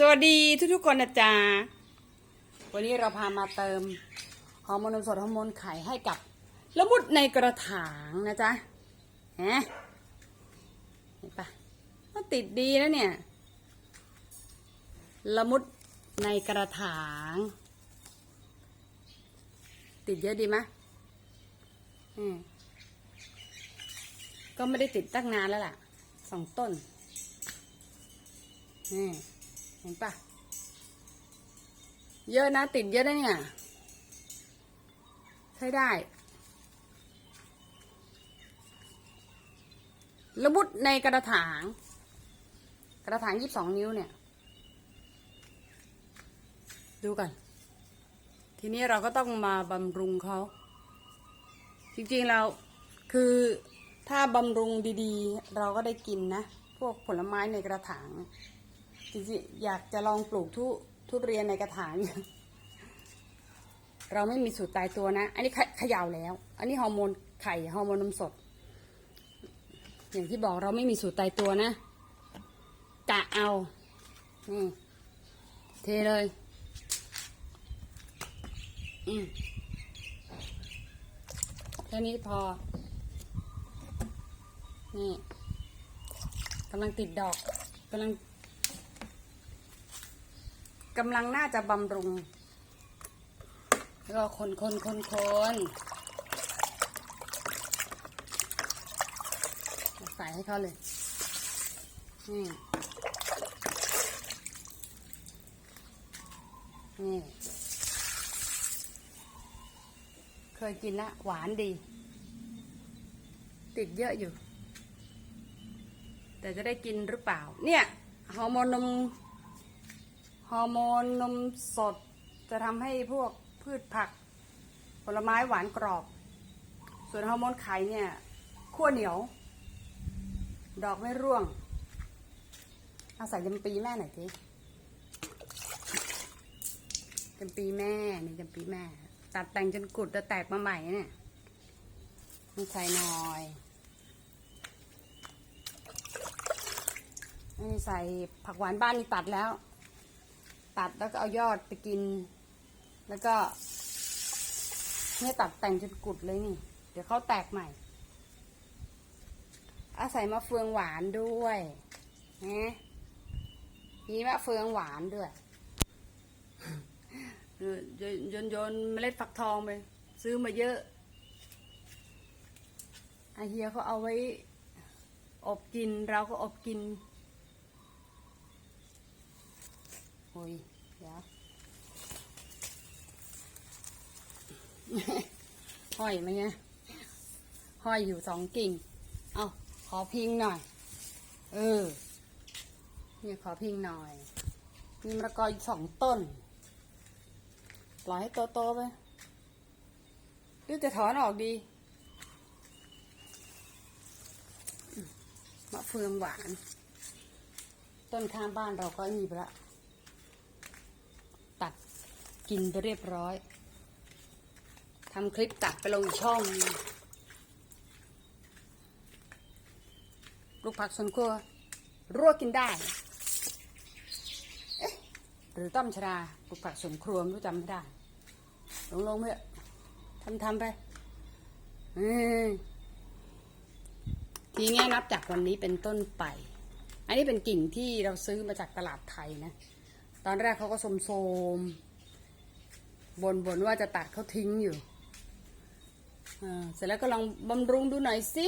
สวัสดีทุกๆคนนะจ๊ะวันนี้เราพามาเติมฮอร์โมนนมสดฮอร์โมนไข่ให้กับละมุดในกระถางนะจ๊ะเห็นปะมันติดดีแล้วเนี่ย ละมุดในกระถาง ติดเยอะดีไหมอืมก็ไม่ได้ติดตั้งนานแล้วล่ะสองต้นนี่ ห็นปะเยอะนะติดเยอะนะเนี่ย ใช้ได้ ระบุดในกระถาง กระถางยี่สิบสองนิ้วเนี่ย ดูกัน ทีนี้เราก็ต้องมาบำรุงเขา จริงๆเราคือถ้าบำรุงดีๆ เราก็ได้กินนะ พวกผลไม้ในกระถาง จริงๆอยากจะลองปลูกทุทุเรียนในกระถาง เราไม่มีสูตรตายตัวนะ อันนี้เขย่าแล้ว อันนี้ฮอร์โมนไข่ฮอร์โมนนมสด อย่างที่บอกเราไม่มีสูตรตายตัวนะกะเอา นี่ เทเลย อืมแค่นี้พอ นี่กำลังติดดอกกำลัง กำลังน่าจะบำรุงแล้วคนคนคนคนใส่ให้เขาเลย นี่ นี่ เคยกินละหวานดี ติดเยอะอยู่ แต่จะได้กินหรือเปล่า เนี่ยฮอร์โมนนม ฮอร์โมนนมสดจะทำให้พวกพืชผัก ผลไม้หวานกรอบ ส่วนฮอร์โมนไข่เนี่ยขั้วเหนียว ดอกไม่ร่วงเอาใส่จำปีแม่หน่อยสิจำปีแม่นี่จำปีแม่ ตัดแต่งจนกุดจะแตกมาใหม่เนี่ยนี่ใส่หน่อยนี่ใส่ผักหวานบ้านนี่ตัดแล้ว ตัดแล้วก็เอายอดไปกิน แล้วก็เนี่ตัดแต่งจนกุดเลยนี่ เดี๋ยวเขาแตกใหม่ อาศัยมะเฟืองหวานด้วยนะมีมะเฟืองหวานด้วยเออโยนโยนโยนเมล็ดฟักทองไปซื้อมาเยอะอาเฮียเขาเอาไว้ อบกินเราก็อบกิน โอ้ยเดี๋ยวห้อยไหมเนี่ยห้อยอยู่สองกิ่ง เอาขอพิงหน่อย เออ นี่ขอพิงหน่อย มีมะละกออีกสองต้น ปล่อยให้โตๆไปหรือจะถอนออกดี มะเฟืองหวาน ต้นข้างบ้านเราก็มีไปละ กินไปเรียบร้อยทำคลิปตัดไปลงอีกช่องนึงลูกผักสวนครัวรั่วกินได้เอ๊ะหรือต้อมชราลูกผักสวนครัวไม่รู้จำไม่ได้ ลงลงๆไปเถอทำทำไปออทีนี้นับจากวันนี้เป็นต้นไป อันนี้เป็นกิ่งที่เราซื้อมาจากตลาดไทยนะ ตอนแรกเขาก็โสม บนบนๆว่าจะตัดเขาทิ้งอยู่เสร็จแล้วก็ลองบำรุงดูหน่อยสิ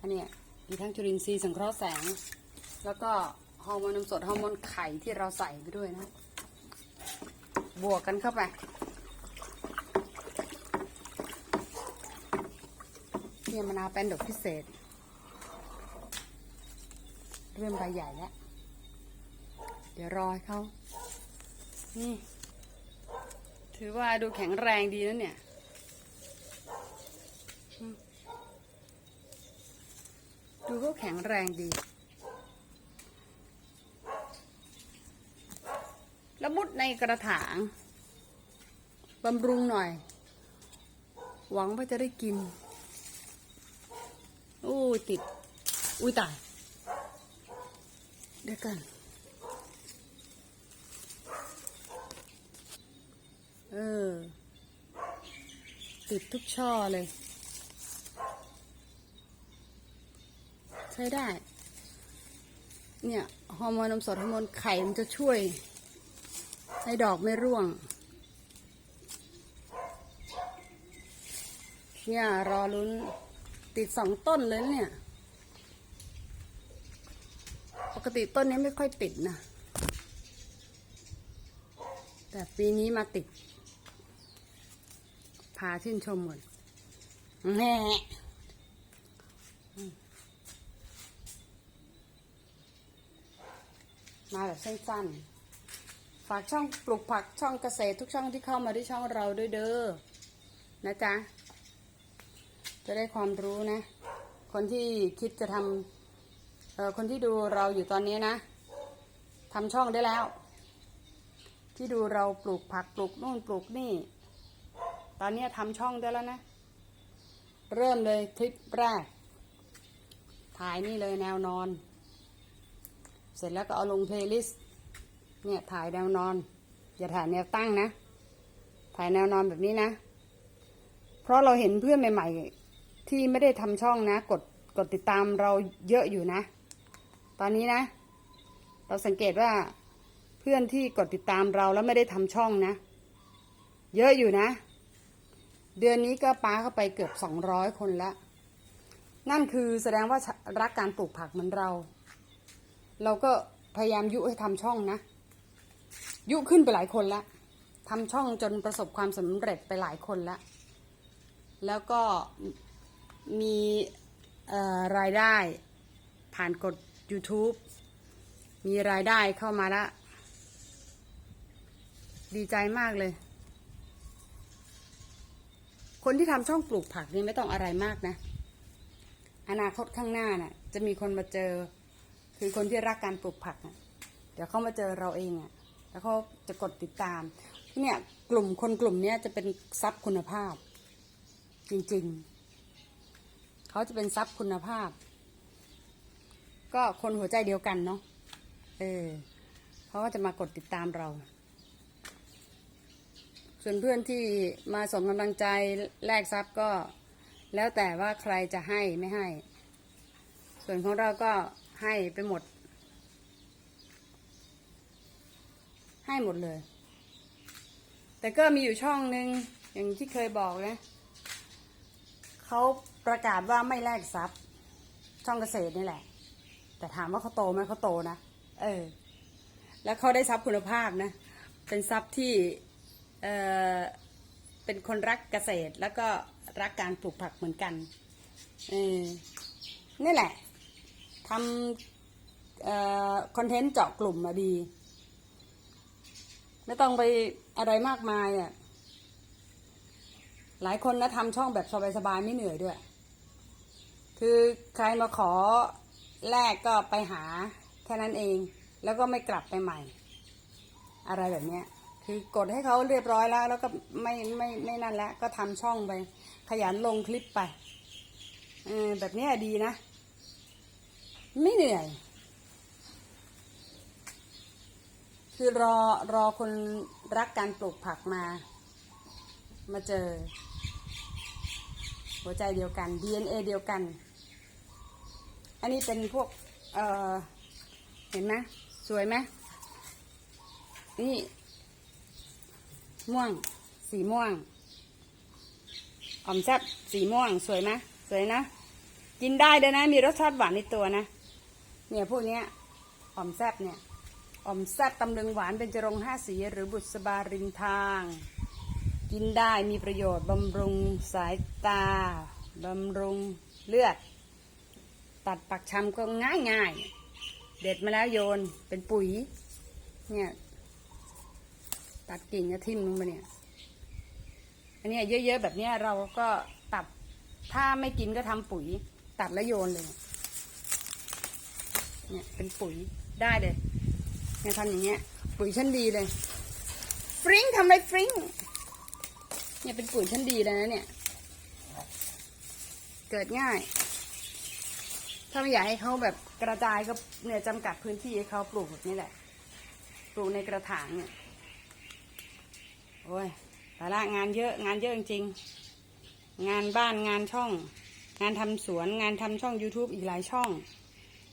อันนี้มีทั้งจุลินทรีย์สังเคราะห์แสง แล้วก็ฮอร์โมนนมสดฮอร์โมนไข่ที่เราใส่ไปด้วยนะ บวกกันเข้าไป เนี่ยมะนาวเป็นดอกพิเศษ เริ่มใบใหญ่แล้ว เดี๋ยวรอให้เขา นี่ ถือว่าดูแข็งแรงดีนะเนี่ยดูเขาแข็งแรงดี ละมุดในกระถางบำรุงหน่อย หวังว่าจะได้กินอู้ติด อุ้ยตาย เดี๋ยวกัน เออ ติดทุกช่อเลย ใช้ได้ เนี่ยฮอร์โมนนมสดฮอร์โมนไข่มันจะช่วย ให้ดอกไม่ร่วง เนี่ย รอลุ้นติดสองต้นเลยเนี่ย ปกติต้นนี้ไม่ค่อยติดนะ แต่ปีนี้มาติดาชื่นชมหมดแม่มาแบบสั้นๆ ฝากช่องปลูกผักช่องเกษตรทุกช่องที่เข้ามาที่ช่องเราด้วยเด้อ นะจ๊ะ จะได้ความรู้นะ คนที่คิดจะทำเอ่อคนที่ดูเราอยู่ตอนนี้นะทำช่องได้แล้ว ที่ดูเราปลูกผักปลูกนู่นปลูกนี่ ตอนนี้ทำช่องได้แล้วนะ เริ่มเลยคลิปแรก ถ่ายนี่เลยแนวนอน เสร็จแล้วก็เอาลงเพลย์ลิสต์เนี่ยถ่ายแนวนอน อย่าถ่ายแนวตั้งนะ ถ่ายแนวนอนแบบนี้นะ เพราะเราเห็นเพื่อนใหม่ ๆ ที่ไม่ได้ทำช่องนะ กดกดติดตามเราเยอะอยู่นะ ตอนนี้นะ เราสังเกตว่าเพื่อนที่กดติดตามเราแล้วไม่ได้ทำช่องนะ เยอะอยู่นะ เดือนนี้ก็ป้าเข้าไปเกือบสองร้อยคนละ นั่นคือแสดงว่ารักการปลูกผักเหมือนเรา เราก็พยายามยุให้ทำช่องนะ ยุขึ้นไปหลายคนละทำช่องจนประสบความสำเร็จไปหลายคนละ แล้วก็มีรายได้ผ่านกด YouTube มีรายได้เข้ามาละ ดีใจมากเลย คนที่ทำช่องปลูกผักนี่ไม่ต้องอะไรมากนะ อนาคตข้างหน้าน่ะ จะมีคนมาเจอ คือคนที่รักการปลูกผักนะเดี๋ยวเขามาเจอเราเองอะ่ะ แล้วเขาจะกดติดตาม เนี่ย กลุ่มคนกลุ่มเนี้ยจะเป็นทรัพย์คุณภาพ จริง ๆ เขาจะเป็นทรัพย์คุณภาพ ก็คนหัวใจเดียวกันเนาะเออเขาก็จะมากดติดตามเรา ส่วนเพื่อนที่มาส่งกำลังใจแลกทรัพย์ก็ แล้วแต่ว่าใครจะให้ไม่ให้ ส่วนของเราก็ให้ไปหมด ให้หมดเลย แต่ก็มีอยู่ช่องหนึ่งอย่างที่เคยบอกนะเขาประกาศว่าไม่แลกทรัพย์ ช่องเกษตรนี่แหละ แต่ถามว่าเขาโตไหมเขาโตนะ เออ แล้วเขาได้ทรัพย์คุณภาพนะ เป็นทรัพย์ที่ เออเป็นคนรักเกษตรแล้วก็รักการปลูกผักเหมือนกันเออนี่แหละทำเอ่อคอนเทนต์เจาะกลุ่มมาดี ไม่ต้องไปอะไรมากมายอะหลายคนนะทำช่องแบบสบายๆไม่เหนื่อยด้วย คือใครมาขอแลกก็ไปหาแค่นั้นเอง แล้วก็ไม่กลับไปใหม่ อะไรแบบเนี้ย คือกดให้เขาเรียบร้อยแล้ว แล้วก็ไม่ไม่ไม่นั่นแล้วก็ทำช่องไป ขยันลงคลิปไปเออแบบนี้ดีนะ ไม่เหนื่อย คือรอรอคนรักการปลูกผักมา มาเจอ หัวใจเดียวกัน DNA เดียวกัน อันนี้เป็นพวก เออเห็นไหมสวยไหมนี่ ม่วง สีม่วงอ่อมแซ่บสีม่วงสวยไหมสวยนะ กินได้ด้วยนะ มีรสชาติหวานในตัวนะ เนี่ยพวกเนี้ยอ่อมแซ่บเนี่ยอ่อมแซ่บตำลึงหวานเป็นจรงห้าสีหรือบุษบาริมทาง กินได้มีประโยชน์บำรุงสายตาบำรุงเลือด ตัดปักชำก็ง่ายง่ายเด็ดมาแล้วโยนเป็นปุ๋ยเนี่ย ตัดกิ่งก็ทิ่มลงไปเนี่ย อันนี้เยอะๆแบบนี้เราก็ตัดถ้าไม่กินก็ทำปุ๋ย ตัดแล้วโยนเลย เนี่ยเป็นปุ๋ยได้เลยเนี่ยทำอย่างเงี้ย ปุ๋ยชั้นดีเลย ฟริ้งทำอะไรฟริ้งเนี่ยเป็นปุ๋ยชั้นดีเลยนะเนี่ย เกิดง่าย ถ้าไม่อยากให้เขาแบบกระจายก็เนี่ยจำกัดพื้นที่ให้เขาปลูกแบบนี้แหละ ปลูกในกระถางเนี่ย โอ้ยแต่ละงานเยอะงานเยอะจริงๆงานบ้านงานช่อง งานทำสวนงานทำช่อง YouTube อีกหลายช่อง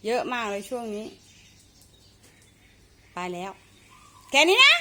เยอะมากเลยช่วงนี้ ไปแล้ว แค่นี้นะ